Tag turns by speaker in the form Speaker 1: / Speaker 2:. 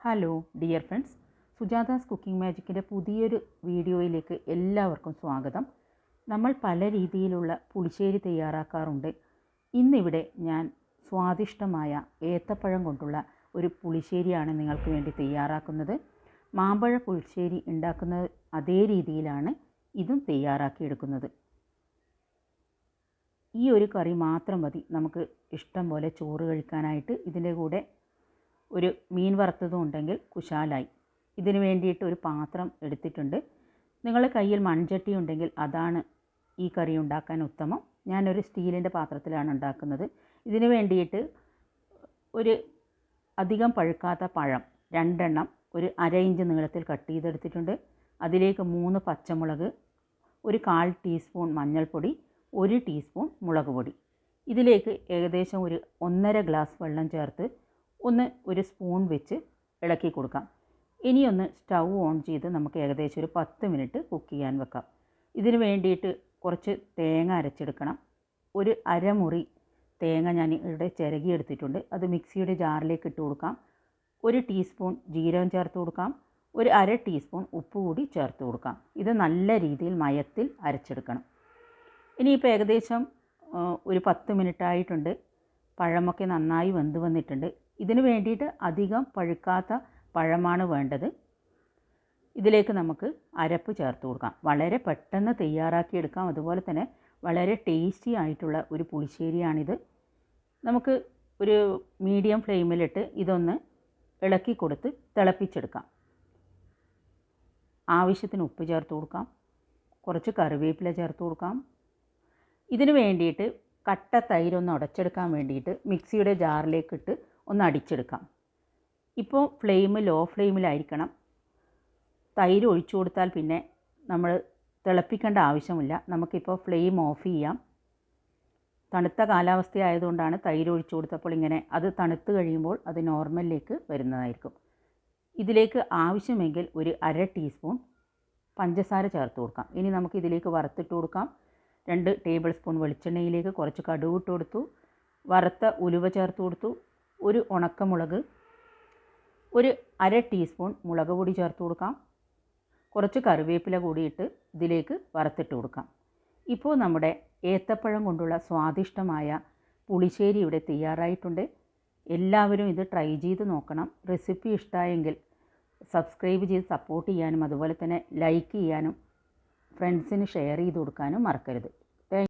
Speaker 1: Hello dear friends Sujatha's cooking മാജിക്കിന്റെ പുതിയൊരു വീഡിയോയിലേക്ക് എല്ലാവർക്കും സ്വാഗതം. നമ്മൾ പല രീതിയിലുള്ള പുളിശ്ശേരി തയ്യാറാക്കാറുണ്ട്. ഇന്നിവിടെ ഞാൻ സ്വാദിഷ്ടമായ ഏത്തപ്പഴം കൊണ്ടുള്ള ഒരു പുളിശ്ശേരിയാണ് നിങ്ങൾക്ക് വേണ്ടി തയ്യാറാക്കുന്നത്. മാമ്പഴ പുളിശ്ശേരി ഉണ്ടാക്കുന്ന അതേ രീതിയിലാണ് ഇതും തയ്യാറാക്കിയെടുക്കുന്നത്. ഈ ഒരു കറി മാത്രം മതി. നമുക്ക് ഇഷ്ടം പോലെ ചോറ് കഴിക്കാനായിട്ട് ഇതിന്റെ കൂടെ ഒരു മീൻ വറുത്തതും ഉണ്ടെങ്കിൽ കുശാലായി. ഇതിന് വേണ്ടിയിട്ട് ഒരു പാത്രം എടുത്തിട്ടുണ്ട്. നിങ്ങളുടെ കയ്യിൽ മൺചട്ടി ഉണ്ടെങ്കിൽ അതാണ് ഈ കറി ഉണ്ടാക്കാൻ ഉത്തമം. ഞാനൊരു സ്റ്റീലിന്റെ പാത്രത്തിലാണ് ഉണ്ടാക്കുന്നത്. ഇതിന് വേണ്ടിയിട്ട് ഒരു അധികം പഴുക്കാത്ത പഴം രണ്ടെണ്ണം ഒരു അര ഇഞ്ച് നീളത്തിൽ കട്ട് ചെയ്തെടുത്തിട്ടുണ്ട്. അതിലേക്ക് മൂന്ന് പച്ചമുളക് ഒരു കാൽ ടീസ്പൂൺ മഞ്ഞൾപ്പൊടി ഒരു ടീസ്പൂൺ മുളക് പൊടി. ഇതിലേക്ക് ഏകദേശം ഒരു ഒന്നര ഗ്ലാസ് വെള്ളം ചേർത്ത് ഒന്ന് ഒരു സ്പൂൺ വെച്ച് ഇളക്കി കൊടുക്കാം. ഇനിയൊന്ന് സ്റ്റൗ ഓൺ ചെയ്ത് നമുക്ക് ഏകദേശം ഒരു പത്ത് മിനിറ്റ് കുക്ക് ചെയ്യാൻ വെക്കാം. ഇതിന് വേണ്ടിയിട്ട് കുറച്ച് തേങ്ങ അരച്ചെടുക്കണം. ഒരു അരമുറി തേങ്ങ ഞാൻ ഇവിടെ ചിരകി എടുത്തിട്ടുണ്ട് അത് മിക്സിയുടെ ജാറിലേക്ക് ഇട്ട് കൊടുക്കാം. ഒരു ടീസ്പൂൺ ജീരകം ചേർത്ത് കൊടുക്കാം. ഒരു അര ടീസ്പൂൺ ഉപ്പ് കൂടി ചേർത്ത് കൊടുക്കാം. ഇത് നല്ല രീതിയിൽ മയത്തിൽ അരച്ചെടുക്കണം. ഇനിയിപ്പോൾ ഏകദേശം ഒരു പത്ത് മിനിറ്റ് ആയിട്ടുണ്ട് പഴമൊക്കെ നന്നായി വെന്ത് വന്നിട്ടുണ്ട്. ഇതിന് വേണ്ടിയിട്ട് അധികം പഴുക്കാത്ത പഴമാണ് വേണ്ടത്. ഇതിലേക്ക് നമുക്ക് അരപ്പ് ചേർത്ത് കൊടുക്കാം. വളരെ പെട്ടെന്ന് തയ്യാറാക്കിയെടുക്കാം അതുപോലെ തന്നെ വളരെ ടേസ്റ്റി ആയിട്ടുള്ള ഒരു പുളിശ്ശേരിയാണിത്. നമുക്ക് ഒരു മീഡിയം ഫ്ലെയിമിലിട്ട് ഇതൊന്ന് ഇളക്കി കൊടുത്ത് തിളപ്പിച്ചെടുക്കാം. ആവശ്യത്തിന് ഉപ്പ് ചേർത്ത് കൊടുക്കാം. കുറച്ച് കറിവേപ്പില ചേർത്ത് കൊടുക്കാം. ഇതിന് വേണ്ടിയിട്ട് കട്ട തൈരൊന്ന് ഉടച്ചെടുക്കാൻ വേണ്ടിയിട്ട് മിക്സിയുടെ ജാറിലേക്കിട്ട് ഒന്ന് അടിച്ചെടുക്കാം. ഇപ്പോൾ ഫ്ലെയിം ലോ ഫ്ലെയിമിലായിരിക്കണം തൈര് ഒഴിച്ചു കൊടുത്താൽ പിന്നെ നമ്മൾ തിളപ്പിക്കേണ്ട ആവശ്യമില്ല. നമുക്കിപ്പോൾ ഫ്ലെയിം ഓഫ് ചെയ്യാം. തണുത്ത കാലാവസ്ഥ ആയതുകൊണ്ടാണ് തൈര് ഒഴിച്ചു കൊടുത്തപ്പോൾ ഇങ്ങനെ അത് തണുത്ത് കഴിയുമ്പോൾ അത് നോർമലിലേക്ക് വരുന്നതായിരിക്കും. ഇതിലേക്ക് ആവശ്യമെങ്കിൽ ഒരു അര ടീസ്പൂൺ പഞ്ചസാര ചേർത്ത് കൊടുക്കാം. ഇനി നമുക്ക് ഇതിലേക്ക് വറുത്തിട്ട് കൊടുക്കാം. രണ്ട് ടേബിൾ സ്പൂൺ വെളിച്ചെണ്ണയിലേക്ക് കുറച്ച് കടുക് ഇട്ട് കൊടുത്തു. വറുത്ത ഉലുവ ചേർത്ത് കൊടുത്തു. ഒരു ഉണക്കമുളക് ഒരു അര ടീസ്പൂൺ മുളക് പൊടി ചേർത്ത് കൊടുക്കാം. കുറച്ച് കറിവേപ്പില കൂടിയിട്ട് ഇതിലേക്ക് വറുത്തിട്ട് കൊടുക്കാം. ഇപ്പോൾ നമ്മുടെ ഏത്തപ്പഴം കൊണ്ടുള്ള സ്വാദിഷ്ടമായ പുളിശ്ശേരി ഇവിടെ തയ്യാറായിട്ടുണ്ട്. എല്ലാവരും ഇത് ട്രൈ ചെയ്ത് നോക്കണം. റെസിപ്പി ഇഷ്ടമായെങ്കിൽ സബ്സ്ക്രൈബ് ചെയ്ത് സപ്പോർട്ട് ചെയ്യാനും അതുപോലെ തന്നെ ലൈക്ക് ചെയ്യാനും ഫ്രണ്ട്സിന് ഷെയർ ചെയ്ത് കൊടുക്കാനും മറക്കരുത്.